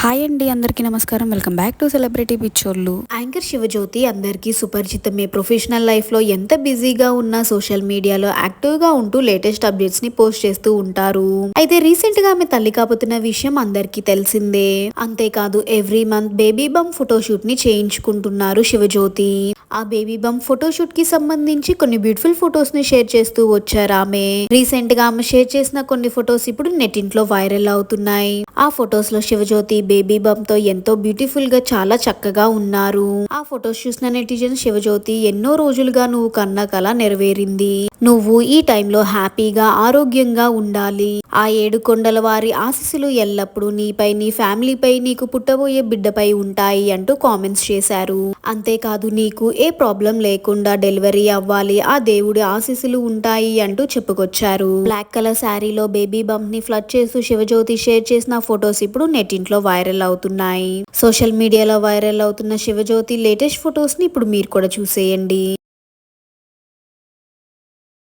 Hi అండి అందరికీ నమస్కారం. వెల్కమ్ బ్యాక్ టు సెలబ్రిటీ పిక్చర్లు యాంకర్ శివజ్యోతి అందరికీ సుపరిచితమే ప్రొఫెషనల్ లైఫ్లో ఎంత బిజీగా ఉన్నా సోషల్ మీడియాలో యాక్టివ్గా ఉంటూ లేటెస్ట్ అప్డేట్స్ని పోస్ట్ చేస్తూ ఉంటారు. అయితే రీసెంట్గా ఆమె తల్లి కాబోతున్న విషయం అందరికీ తెలిసిందే. అంతేకాదు ఎవ్రీ మంత్ బేబీ బమ్ ఫోటోషూట్ని చేయించుకుంటున్నారు శివజ్యోతి. ఆ బేబీ బమ్ ఫోటోషూట్కి సంబంధించి కొన్ని బ్యూటిఫుల్ ఫొటోస్ని షేర్ చేస్తూ వచ్చారు ఆమె. రీసెంట్గా ఆమె షేర్ చేసిన కొన్ని ఫొటోస్ ఇప్పుడు నెట్టింట్లో వైరల్ అవుతున్నాయి. ఆ ఫొటోస్లో శివజ్యోతి బేబీ బమ్తో ఎంతో బ్యూటిఫుల్గా చాలా చక్కగా ఉన్నారు. ఆ ఫొటోస్ చూసిన నెటిజన్ శివజ్యోతి ఎన్నో రోజులుగా నువ్వు కన్న కల నెరవేరింది. నువ్వు ఈ టైంలో హ్యాపీగా ఆరోగ్యంగా ఉండాలి. ఆ ఏడు కొండల వారి ఆశీస్సులు ఎల్లప్పుడూ నీపై నీ ఫ్యామిలీపై నీకు పుట్టబోయే బిడ్డపై ఉంటాయి అంటూ కామెంట్స్ చేశారు. అంతేకాదు నీకు ఏ ప్రాబ్లం లేకుండా డెలివరీ అవ్వాలి ఆ దేవుడి ఆశీస్సులు ఉంటాయి అంటూ చెప్పుకొచ్చారు. బ్లాక్ కలర్ శారీలో బేబీ బంప్ని ఫ్లడ్ చేస్తూ శివజ్యోతి షేర్ చేసిన ఫొటోస్ ఇప్పుడు నెట్టింట్లో వైరల్ అవుతున్నాయి. సోషల్ మీడియాలో వైరల్ అవుతున్న శివజ్యోతి లేటెస్ట్ ఫొటోస్ని ఇప్పుడు మీరు కూడా చూసేయండి.